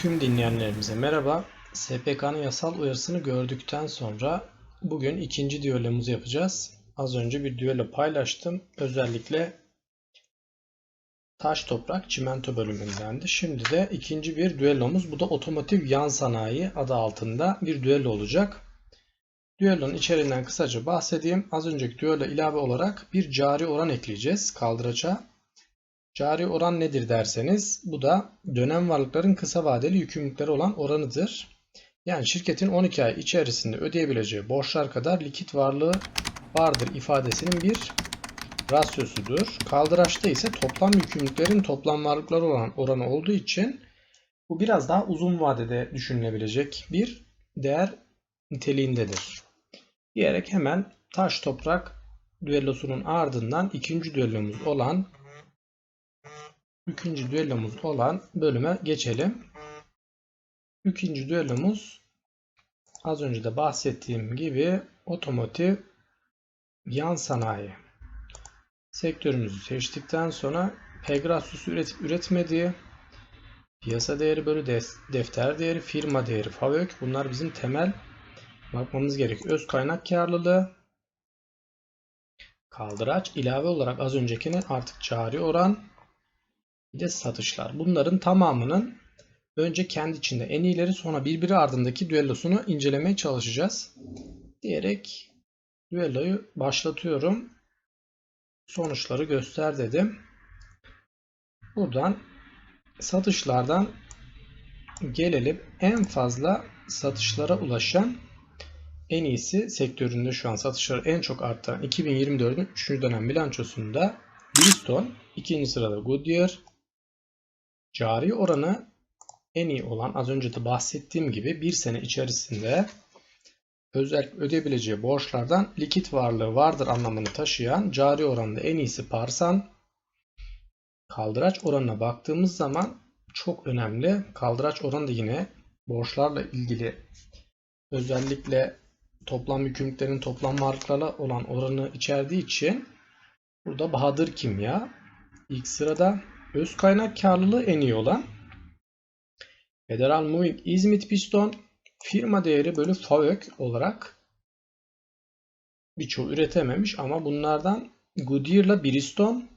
Tüm dinleyenlerimize merhaba. SPK'nın yasal uyarısını gördükten sonra bugün ikinci düellomuzu yapacağız. Az önce bir düello paylaştım. Özellikle taş toprak çimento bölümündendi. Şimdi de ikinci bir düellomuz. Bu da otomotiv yan sanayi adı altında bir düello olacak. Düellonun içeriğinden kısaca bahsedeyim. Az önceki düello ilave olarak bir cari oran ekleyeceğiz kaldıraca. Cari oran nedir derseniz bu da dönem varlıkların kısa vadeli yükümlülükleri olan oranıdır. Yani şirketin 12 ay içerisinde ödeyebileceği borçlar kadar likit varlığı vardır ifadesinin bir rasyosudur. Kaldıraçta ise toplam yükümlülüklerin toplam varlıkları olan oranı olduğu için bu biraz daha uzun vadede düşünülebilecek bir değer niteliğindedir. Diyerek hemen taş toprak düellosunun ardından ikinci düellomuz olan ikinci düellomuz olan bölüme geçelim. İkinci düellomuz az önce de bahsettiğim gibi otomotiv yan sanayi sektörümüzü seçtikten sonra Pegasus'u üretip üretmediği piyasa değeri bölü defter değeri, firma değeri, FAVÖK bunlar bizim temel bakmamız gerek. Öz kaynak karlılığı kaldıraç ilave olarak az öncekine artık cari oran bir de satışlar. Bunların tamamının önce kendi içinde en iyileri sonra birbiri ardındaki düellosunu incelemeye çalışacağız. Diyerek düelloyu başlatıyorum. Sonuçları göster dedim. Buradan satışlardan gelelim. En fazla satışlara ulaşan en iyisi sektöründe şu an satışları en çok artan 2024'ün 3. dönem bilançosunda Bridgestone, ikinci sırada Goodyear, Cari oranı en iyi olan az önce de bahsettiğim gibi bir sene içerisinde özel ödeyebileceği borçlardan likit varlığı vardır anlamını taşıyan cari oranda en iyisi Parsan. Kaldıraç oranına baktığımız zaman çok önemli. Kaldıraç oranı da yine borçlarla ilgili özellikle toplam yükümlülüklerin toplam varlıklarla olan oranı içerdiği için burada Bahadır Kimya ilk sırada Öz kaynak karlılığı en iyi olan Federal Moving İzmit Piston firma değeri bölü FAVÖK olarak birçoğu üretememiş ama bunlardan Goodyear'la Bridgestone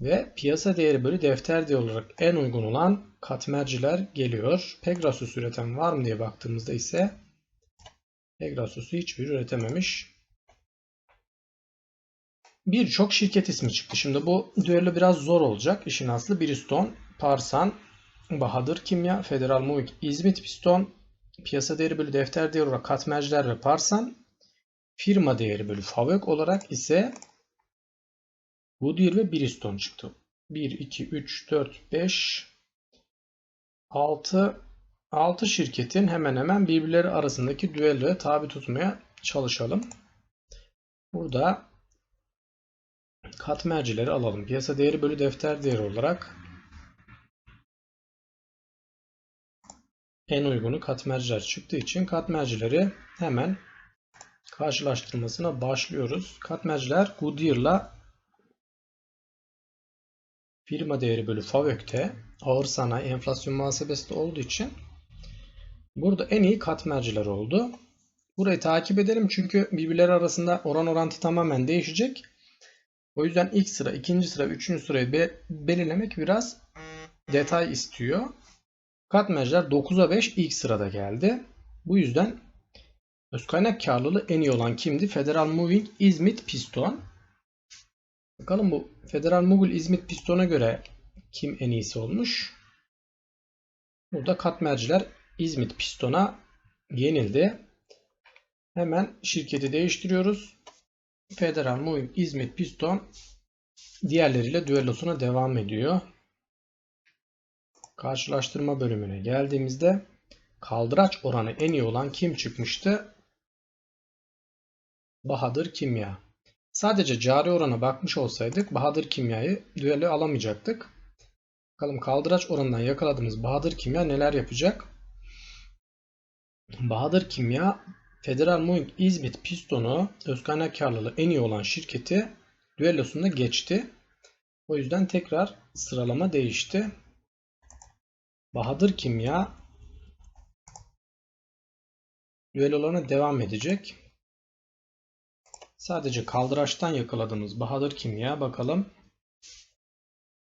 ve piyasa değeri bölü defter değeri olarak en uygun olan katmerciler geliyor. Pegasus üreten var mı diye baktığımızda ise Pegasus'u hiçbir üretememiş birçok şirket ismi çıktı. Şimdi bu düello biraz zor olacak. İşin aslı Bridgestone, Parsan, Bahadır Kimya, Federal Moving, İzmit Piston, piyasa değeri bölü defter değeri olarak katmerciler ve Parsan, firma değeri bölü Favök olarak ise Goodyear ve Bridgestone çıktı. 1, 2, 3, 4, 5, 6, 6 şirketin hemen hemen birbirleri arasındaki düelloya tabi tutmaya çalışalım. Burada katmercileri alalım. Piyasa değeri bölü defter değeri olarak en uygunu katmerciler çıktığı için katmercileri hemen karşılaştırmasına başlıyoruz. Katmerciler Goodyear'la firma değeri bölü FAVÖK'te ağır sanayi enflasyon muhasebesi de olduğu için burada en iyi katmerciler oldu. Burayı takip edelim çünkü birbirleri arasında oran orantı tamamen değişecek. O yüzden ilk sıra, ikinci sıra, üçüncü sırayı be belirlemek biraz detay istiyor. Katmerciler 9'a 5 ilk sırada geldi. Bu yüzden öz kaynak karlılığı en iyi olan kimdi? Federal Moving İzmit Piston. Bakalım bu Federal Moving İzmit Piston'a göre kim en iyisi olmuş? Burada katmerciler İzmit Piston'a yenildi. Hemen şirketi değiştiriyoruz. Federal Moving İzmit Piston diğerleriyle düellosuna devam ediyor. Karşılaştırma bölümüne geldiğimizde kaldıraç oranı en iyi olan kim çıkmıştı? Bahadır Kimya. Sadece cari orana bakmış olsaydık Bahadır Kimya'yı düello alamayacaktık. Bakalım kaldıraç oranından yakaladığımız Bahadır Kimya neler yapacak? Bahadır Kimya Federal Moving İzmit Pistonu öz kaynak karlılığı en iyi olan şirketi düellosunda geçti. O yüzden tekrar sıralama değişti. Bahadır Kimya düellolarına devam edecek. Sadece kaldıraçtan yakaladığımız Bahadır Kimya bakalım.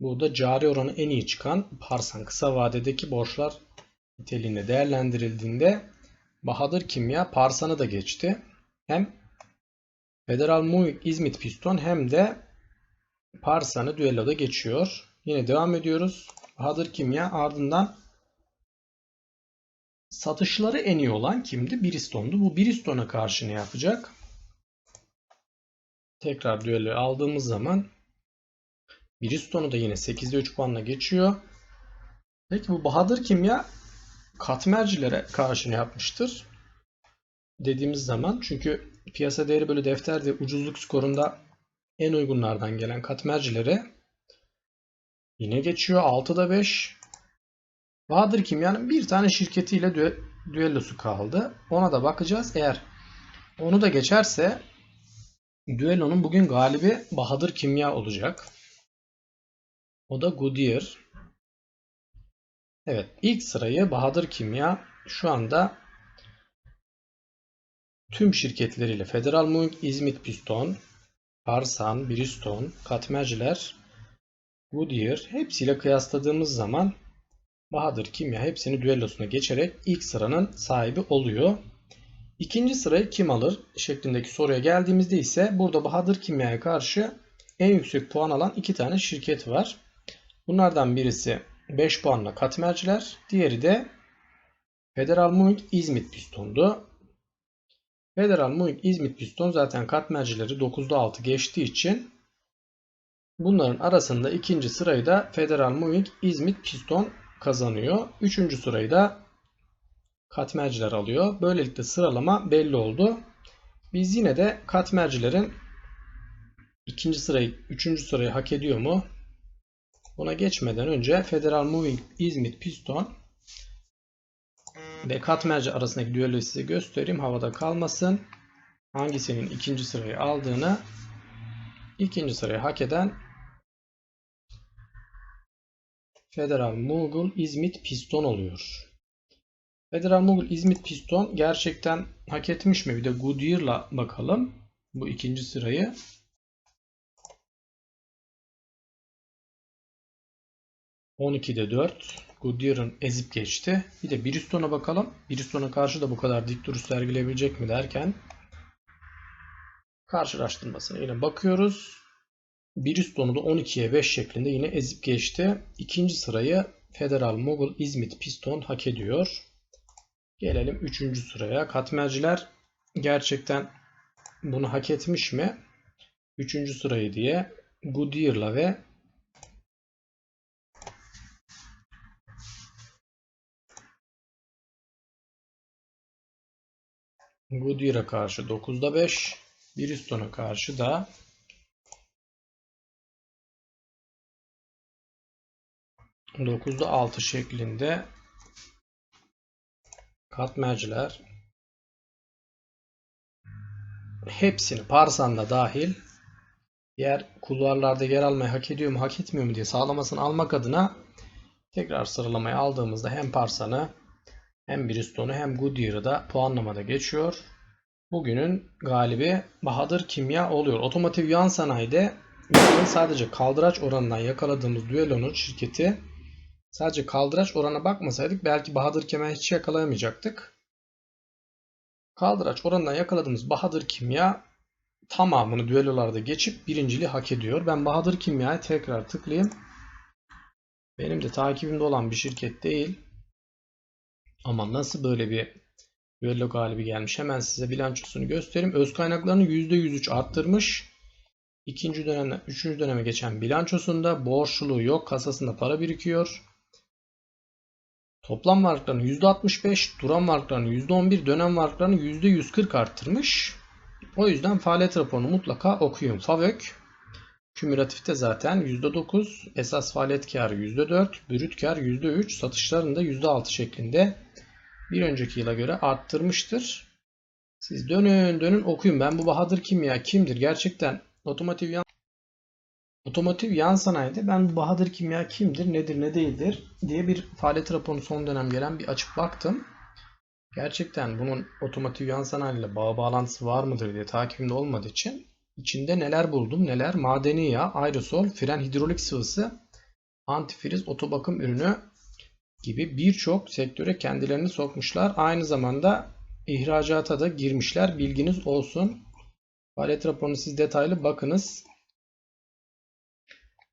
Burada cari oranı en iyi çıkan Parsan kısa vadedeki borçlar niteliğinde değerlendirildiğinde Bahadır Kimya Parsan'ı da geçti. Hem Federal Muhik İzmit Piston hem de Parsan'ı düelloda geçiyor. Yine devam ediyoruz. Bahadır Kimya ardından satışları en iyi olan kimdi? Bridgestone'du. Bu Bridgestone'a karşı ne yapacak? Tekrar düello aldığımız zaman Bridgestone'u da yine 8'de 3 puanla geçiyor. Peki bu Bahadır Kimya katmercilere karşı ne yapmıştır? Dediğimiz zaman çünkü piyasa değeri böyle defterde ucuzluk skorunda en uygunlardan gelen katmercilere yine geçiyor. 6'da 5. Bahadır Kimya'nın bir tane şirketiyle düe düellosu kaldı. Ona da bakacağız. Eğer onu da geçerse düellonun bugün galibi Bahadır Kimya olacak. O da Goodyear. Evet ilk sırayı Bahadır Kimya şu anda tüm şirketleriyle Federal Muhik İzmit Piston, Parsan, Bridgestone, Katmerciler, Goodyear hepsiyle kıyasladığımız zaman Bahadır Kimya hepsini düellosuna geçerek ilk sıranın sahibi oluyor. İkinci sırayı kim alır şeklindeki soruya geldiğimizde ise burada Bahadır Kimya'ya karşı en yüksek puan alan iki tane şirket var. Bunlardan birisi 5 puanla Katmerciler, diğeri de Federal Muhik İzmit Piston'du. Federal Muhik İzmit Piston zaten Katmercileri 9'da 6 geçtiği için bunların arasında ikinci sırayı da Federal Muhik İzmit Piston kazanıyor. Üçüncü sırayı da katmerciler alıyor. Böylelikle sıralama belli oldu. Biz yine de katmercilerin ikinci sırayı, üçüncü sırayı hak ediyor mu? Buna geçmeden önce Federal Moving İzmit Piston ve katmerci arasındaki düelloyu size göstereyim. Havada kalmasın. Hangisinin ikinci sırayı aldığını ikinci sırayı hak eden Federal Mughal İzmit Piston oluyor. Federal Mughal İzmit Piston gerçekten hak etmiş mi? Bir de Goodyear'la bakalım. Bu ikinci sırayı. ...12'de 4. Goodyear'ın ezip geçti. Bir de Bridgestone'a bakalım. Bridgestone'a karşı da bu kadar dik duruş sergileyebilecek mi derken... ...karşılaştırmasına yine bakıyoruz. Bridgestone'u da 12'ye 5 şeklinde yine ezip geçti. İkinci sırayı Federal Mughal İzmit Piston hak ediyor. Gelelim 3. sıraya. Katmerciler gerçekten bunu hak etmiş mi? 3. sırayı diye Goodyear'la ve Goodyear'a karşı 9'da 5, Bridgestone'a karşı da 9'da 6 şeklinde katmerciler hepsini Parsan'da dahil diğer kulvarlarda yer almayı hak ediyor mu hak etmiyor mu diye sağlamasını almak adına tekrar sıralamayı aldığımızda hem Parsan'ı hem Bridgestone'u hem Goodyear'ı da puanlamada geçiyor. Bugünün galibi Bahadır Kimya oluyor. Otomotiv yan sanayide sadece kaldıraç oranından yakaladığımız düellonun şirketi Sadece kaldıraç orana bakmasaydık belki Bahadır Kimya hiç yakalayamayacaktık. Kaldıraç oranından yakaladığımız Bahadır Kimya tamamını düellolarda geçip birinciliği hak ediyor. Ben Bahadır Kimya'ya tekrar tıklayayım. Benim de takibimde olan bir şirket değil. Ama nasıl böyle bir düello galibi gelmiş. Hemen size bilançosunu göstereyim. Öz kaynaklarını %103 arttırmış. İkinci dönemden üçüncü döneme geçen bilançosunda borçluluğu yok. Kasasında para birikiyor. Toplam varlıklarını %65, duran varlıklarını %11, dönem varlıklarını %140 arttırmış. O yüzden faaliyet raporunu mutlaka okuyun. FAVÖK kümülatifte zaten %9, esas faaliyet karı %4, brüt kar %3, satışlarını da %6 şeklinde bir önceki yıla göre arttırmıştır. Siz dönün dönün okuyun. Ben bu Bahadır kim ya? Kimdir? Gerçekten otomotiv yan Otomotiv yan sanayide ben bu Bahadır Kimya kimdir, nedir, ne değildir diye bir faaliyet raporunu son dönem gelen bir açıp baktım. Gerçekten bunun otomotiv yan sanayiyle bağ bağlantısı var mıdır diye takibimde olmadığı için içinde neler buldum, neler madeni yağ, aerosol, fren hidrolik sıvısı, antifriz, otobakım ürünü gibi birçok sektöre kendilerini sokmuşlar. Aynı zamanda ihracata da girmişler. Bilginiz olsun. Faaliyet raporunu siz detaylı bakınız.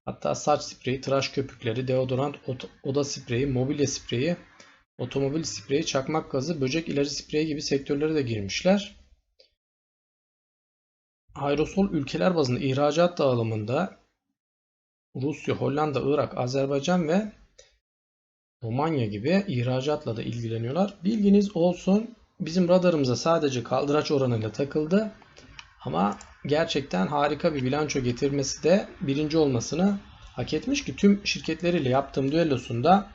Hatta saç spreyi, tıraş köpükleri, deodorant, oda spreyi, mobilya spreyi, otomobil spreyi, çakmak gazı, böcek ilacı spreyi gibi sektörlere de girmişler. Aerosol ülkeler bazında ihracat dağılımında Rusya, Hollanda, Irak, Azerbaycan ve Romanya gibi ihracatla da ilgileniyorlar. Bilginiz olsun bizim radarımıza sadece kaldıraç oranıyla takıldı. Ama gerçekten harika bir bilanço getirmesi de birinci olmasını hak etmiş ki tüm şirketleriyle yaptığım düellosunda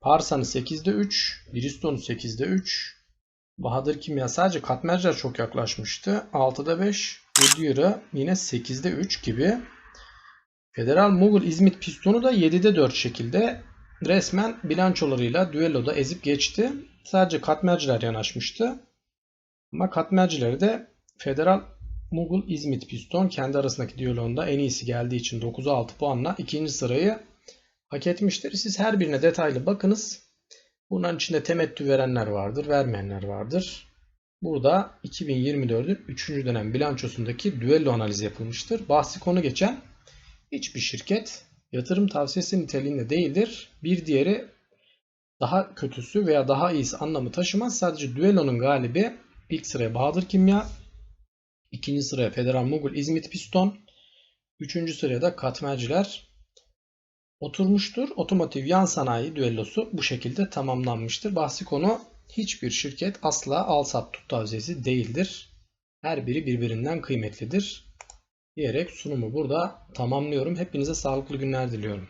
Parsan'ı 8'de 3, Bristol'u 8'de 3, Bahadır Kimya sadece katmerciler çok yaklaşmıştı. 6'da 5, Goodyear'ı yine 8'de 3 gibi. Federal Mogul İzmit Pistonu da 7'de 4 şekilde resmen bilançolarıyla düelloda ezip geçti. Sadece katmerciler yanaşmıştı. Ama katmercileri de Federal Mughal İzmit Piston kendi arasındaki diyaloğunda en iyisi geldiği için 9'a 6 puanla ikinci sırayı hak etmiştir. Siz her birine detaylı bakınız. Bunların içinde temettü verenler vardır, vermeyenler vardır. Burada 2024'ün 3. dönem bilançosundaki düello analizi yapılmıştır. Bahsi konu geçen hiçbir şirket yatırım tavsiyesi niteliğinde değildir. Bir diğeri daha kötüsü veya daha iyisi anlamı taşımaz. Sadece düellonun galibi ilk sıraya Bahadır Kimya, ikinci sıraya Federal Mughal İzmit Piston, üçüncü sıraya da Katmerciler oturmuştur. Otomotiv yan sanayi düellosu bu şekilde tamamlanmıştır. Bahsi konu hiçbir şirket asla al sat tut tavsiyesi değildir. Her biri birbirinden kıymetlidir diyerek sunumu burada tamamlıyorum. Hepinize sağlıklı günler diliyorum.